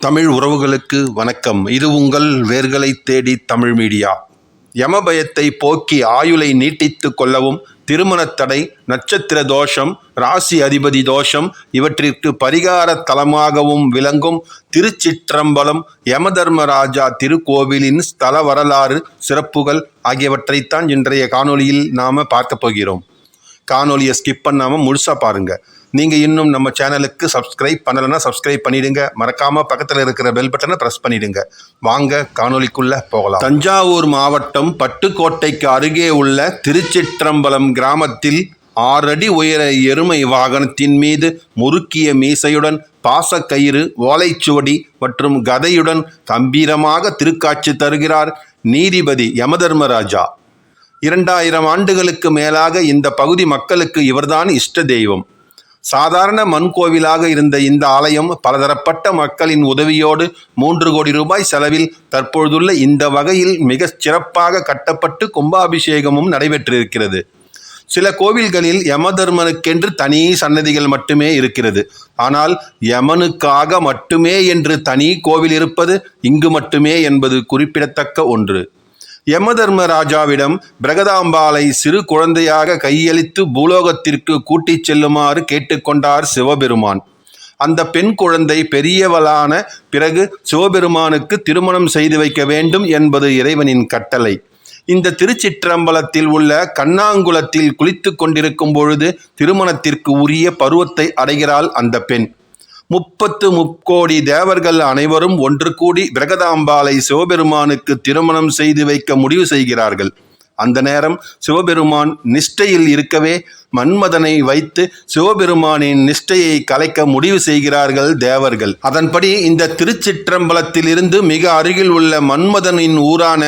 தமிழ் உறவுகளுக்கு வணக்கம். இது உங்கள் வேர்களை தேடி தமிழ் மீடியா. யமபயத்தை போக்கி ஆயுளை நீட்டித்து கொள்ளவும் திருமணத் தடை நட்சத்திர தோஷம் ராசி அதிபதி தோஷம் இவற்றிற்கு பரிகார தலமாகவும் விளங்கும் திருச்சிற்றம்பலம் யமதர்மராஜா திருக்கோவிலின் ஸ்தல வரலாறு சிறப்புகள் ஆகியவற்றைத்தான் இன்றைய காணொளியில் நாம் பார்க்க போகிறோம். காணொலியை ஸ்கிப் பண்ணாமல் முழுசாக பாருங்கள் நீங்கள் இன்னும் நம்ம சேனலுக்கு சப்ஸ்கிரைப் பண்ணலைன்னா சப்ஸ்கிரைப் பண்ணிடுங்க. மறக்காமல் பக்கத்தில் இருக்கிற பெல் பட்டனை ப்ரெஸ் பண்ணிடுங்க. வாங்க காணொலிக்குள்ளே போகலாம். தஞ்சாவூர் மாவட்டம் பட்டுக்கோட்டைக்கு அருகே உள்ள திருச்சிற்றம்பலம் கிராமத்தில் ஆறடி உயர எருமை வாகனத்தின் மீது முறுக்கிய மீசையுடன் பாசக்கயிறு ஓலைச்சுவடி மற்றும் கதையுடன் கம்பீரமாக திருக்காட்சி தருகிறார் நீதிபதி யமதர்மராஜா. இரண்டாயிரம் ஆண்டுகளுக்கு மேலாக இந்த பகுதி மக்களுக்கு இவர்தான் இஷ்ட தெய்வம். சாதாரண மண் கோவிலாக இருந்த இந்த ஆலயம் பலதரப்பட்ட மக்களின் உதவியோடு மூன்று கோடி ரூபாய் செலவில் தற்பொழுதுள்ள இந்த வகையில் மிக சிறப்பாக கட்டப்பட்டு கும்பாபிஷேகமும் நடைபெற்றிருக்கிறது. சில கோவில்களில் யமதர்மனுக்கென்று தனி சன்னதிகள் மட்டுமே இருக்கிறது. ஆனால் யமனுக்காக மட்டுமே என்று தனி கோவில் இருப்பது இங்கு மட்டுமே என்பது குறிப்பிடத்தக்க ஒன்று. யமதர்மராஜாவிடம் பிரகதாம்பாலை சிறு குழந்தையாக கையளித்து பூலோகத்திற்கு கூட்டிச் செல்லுமாறு கேட்டுக்கொண்டார் சிவபெருமான். அந்த பெண் குழந்தை பெரியவளான பிறகு சிவபெருமானுக்கு திருமணம் செய்து வைக்க வேண்டும் என்பது இறைவனின் கட்டளை. இந்த திருச்சிற்றம்பலத்தில் உள்ள கண்ணாங்குளத்தில் குளித்து கொண்டிருக்கும் பொழுது திருமணத்திற்கு உரிய பருவத்தை அடைகிறாள் அந்த பெண். முப்பத்து முக்கோடி தேவர்கள் அனைவரும் ஒன்று கூடி பிரகதாம்பாலை சிவபெருமானுக்கு திருமணம் செய்து வைக்க முடிவு செய்கிறார்கள். அந்த நேரம் சிவபெருமான் நிஷ்டையில் இருக்கவே மன்மதனை வைத்து சிவபெருமானின் நிஷ்டையை கலைக்க முடிவு செய்கிறார்கள் தேவர்கள். அதன்படி இந்த திருச்சிற்றம்பலத்திலிருந்து மிக அருகில் உள்ள மன்மதனின் ஊரான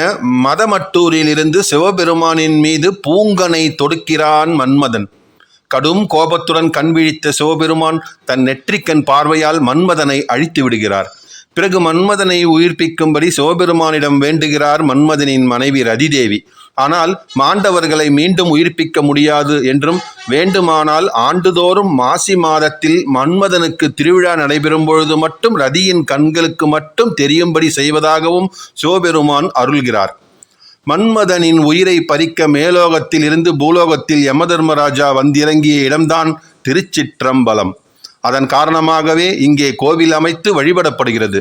மதமட்டூரிலிருந்து சிவபெருமானின் மீது பூங்கனை தொடுக்கிறான் மன்மதன். கடும் கோபத்துடன் கண் விழித்த சிவபெருமான் தன் நெற்றிக்கண் பார்வையால் மன்மதனை அழித்து விடுகிறார். பிறகு மன்மதனை உயிர்ப்பிக்கும்படி சிவபெருமானிடம் வேண்டுகிறார் மன்மதனின் மனைவி ரதிதேவி. ஆனால் மாண்டவர்களை மீண்டும் உயிர்ப்பிக்க முடியாது என்றும் வேண்டுமானால் ஆண்டுதோறும் மாசி மாதத்தில் மன்மதனுக்கு திருவிழா நடைபெறும் பொழுது மட்டும் ரதியின் கண்களுக்கு மட்டும் தெரியும்படி செய்வதாகவும் சிவபெருமான் அருள்கிறார். மன்மதனின் உயிரை பறிக்க மேலோகத்தில் இருந்து பூலோகத்தில் யமதர்மராஜா வந்திறங்கிய இடம்தான் திருச்சிற்றம்பலம். அதன் காரணமாகவே இங்கே கோவில் அமைத்து வழிபடப்படுகிறது.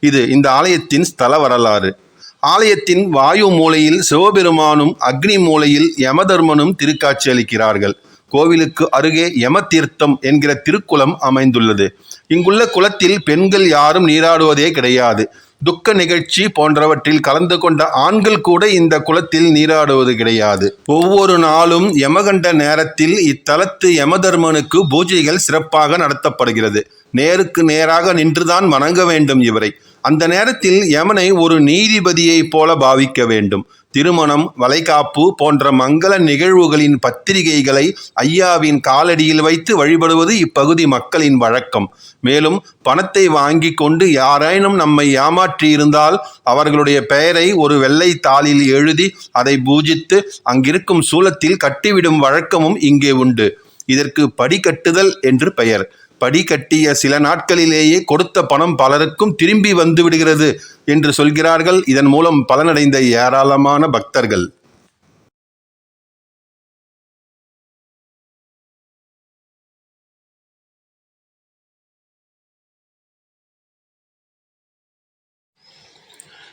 இது இந்த ஆலயத்தின் ஸ்தல வரலாறு. ஆலயத்தின் வாயு மூலையில் சிவபெருமானும் அக்னி மூலையில் யமதர்மனும் திருக்காட்சி அளிக்கிறார்கள். கோவிலுக்கு அருகே யமதீர்த்தம் என்கிற திருக்குளம் அமைந்துள்ளது. இங்குள்ள குளத்தில் பெண்கள் யாரும் நீராடுவதே கிடையாது. துக்க நிகழ்ச்சி போன்றவற்றில் கலந்து கொண்ட ஆண்கள் கூட இந்த குளத்தில் நீராடுவது கிடையாது. ஒவ்வொரு நாளும் யமகண்ட நேரத்தில் இத்தலத்து யமதர்மனுக்கு பூஜைகள் சிறப்பாக நடத்தப்படுகிறது. நேருக்கு நேராக நின்றுதான் வணங்க வேண்டும் இவரை. அந்த நேரத்தில் யமனை ஒரு நீதிபதியைப் போல பாவிக்க வேண்டும். திருமணம் வளைகாப்பு போன்ற மங்கள நிகழ்வுகளின் பத்திரிகைகளை ஐயாவின் காலடியில் வைத்து வழிபடுவது இப்பகுதி மக்களின் வழக்கம். மேலும் பணத்தை வாங்கி கொண்டு யாரேனும் நம்மை ஏமாற்றியிருந்தால் அவர்களுடைய பெயரை ஒரு வெள்ளை தாளில் எழுதி அதை பூஜித்து அங்கிருக்கும் சூலத்தில் கட்டிவிடும் வழக்கமும் இங்கே உண்டு. இதற்கு படிக்கட்டுதல் என்று பெயர். படி கட்டிய சில நாட்களிலேயே கொடுத்த பணம் பலருக்கும் திரும்பி வந்து விடுகிறது என்று சொல்கிறார்கள். இதன் மூலம் பலனடைந்த ஏராளமான பக்தர்கள்.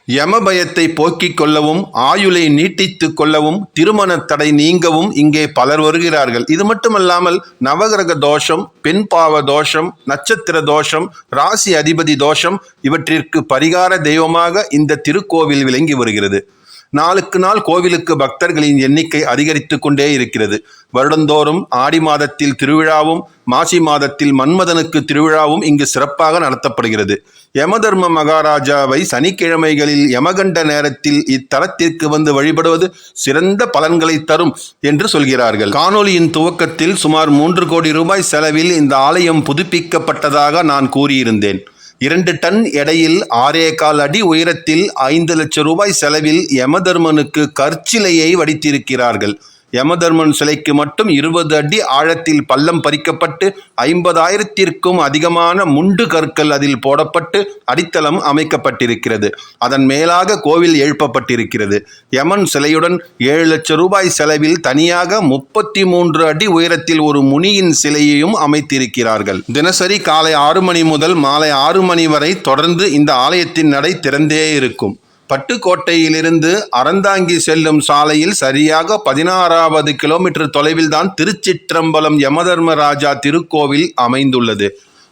யமபயத்தை போக்கிக் கொள்ளவும் ஆயுளை நீட்டித்து கொள்ளவும் திருமண தடை நீங்கவும் இங்கே பலர் வருகிறார்கள். இது மட்டுமல்லாமல் நவகிரக தோஷம் பெண் பாவ தோஷம் நட்சத்திர தோஷம் ராசி அதிபதி தோஷம் இவற்றிற்கு பரிகார தெய்வமாக இந்த திருக்கோவில் விளங்கி வருகிறது. நாளுக்கு நாள் கோவிலுக்கு பக்தர்களின் எண்ணிக்கை அதிகரித்து கொண்டே இருக்கிறது. வருடந்தோறும் ஆடி மாதத்தில் திருவிழாவும் மாசி மாதத்தில் மன்மதனுக்கு திருவிழாவும் இங்கு சிறப்பாக நடத்தப்படுகிறது. யமதர்ம மகாராஜாவை சனிக்கிழமைகளில் யமகண்ட நேரத்தில் இத்தலத்திற்கு வந்து வழிபடுவது சிறந்த பலன்களை தரும் என்று சொல்கிறார்கள். காணொலியின் துவக்கத்தில் சுமார் மூன்று கோடி ரூபாய் செலவில் இந்த ஆலயம் புதுப்பிக்கப்பட்டதாக நான் கூறியிருந்தேன். இரண்டு டன் எடையில் ஆறே கால் அடி உயரத்தில் ஐந்து லட்சம் ரூபாய் செலவில் யமதர்மனுக்கு கற்சிலையை வடித்திருக்கிறார்கள். யமதர்மன் சிலைக்கு மட்டும் இருபது அடி ஆழத்தில் பள்ளம் பறிக்கப்பட்டு ஐம்பதாயிரத்திற்கும் அதிகமான முண்டு கற்கள் அதில் போடப்பட்டு அடித்தளம் அமைக்கப்பட்டிருக்கிறது. அதன் மேலாக கோவில் எழுப்பப்பட்டிருக்கிறது. யமன் சிலையுடன் ஏழு லட்சம் ரூபாய் செலவில் தனியாக முப்பத்தி மூன்று அடி உயரத்தில் ஒரு முனியின் சிலையையும் அமைத்திருக்கிறார்கள். தினசரி காலை ஆறு மணி முதல் மாலை ஆறு மணி வரை தொடர்ந்து இந்த ஆலயத்தின் நடை திறந்தே இருக்கும். பட்டுக்கோட்டையிலிருந்து அறந்தாங்கி செல்லும் சாலையில் சரியாக பதினாறாவது கிலோமீட்டர் தொலைவில்தான் திருச்சிற்றம்பலம் யமதர்மராஜா திருக்கோவில் அமைந்துள்ளது.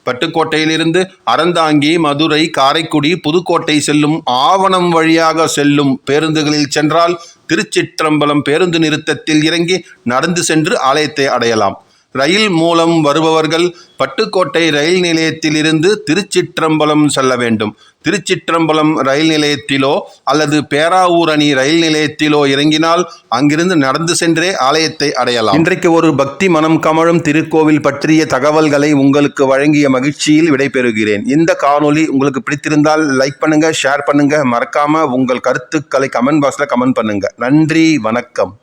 பட்டுக்கோட்டையிலிருந்து அறந்தாங்கி மதுரை காரைக்குடி புதுக்கோட்டை செல்லும் ஆவணம் வழியாக செல்லும் பேருந்துகளில் சென்றால் திருச்சிற்றம்பலம் பேருந்து நிறுத்தத்தில் இறங்கி நடந்து சென்று ஆலயத்தை அடையலாம். ரயில் மூலம் வருபவர்கள் பட்டுக்கோட்டை ரயில் நிலையத்திலிருந்து திருச்சிற்றம்பலம் செல்ல வேண்டும். திருச்சிற்றம்பலம் ரயில் நிலையத்திலோ அல்லது பேராவூரணி ரயில் நிலையத்திலோ இறங்கினால் அங்கிருந்து நடந்து சென்றே ஆலயத்தை அடையலாம். இன்றைக்கு ஒரு பக்தி மனம் கமழும் திருக்கோவில் பற்றிய தகவல்களை உங்களுக்கு வழங்கிய மகிழ்ச்சியில் விடைபெறுகிறேன். இந்த காணொளி உங்களுக்கு பிடித்திருந்தால் லைக் பண்ணுங்க ஷேர் பண்ணுங்க. மறக்காம உங்கள் கருத்துக்களை கமெண்ட் பாக்ஸில் கமெண்ட் பண்ணுங்க. நன்றி வணக்கம்.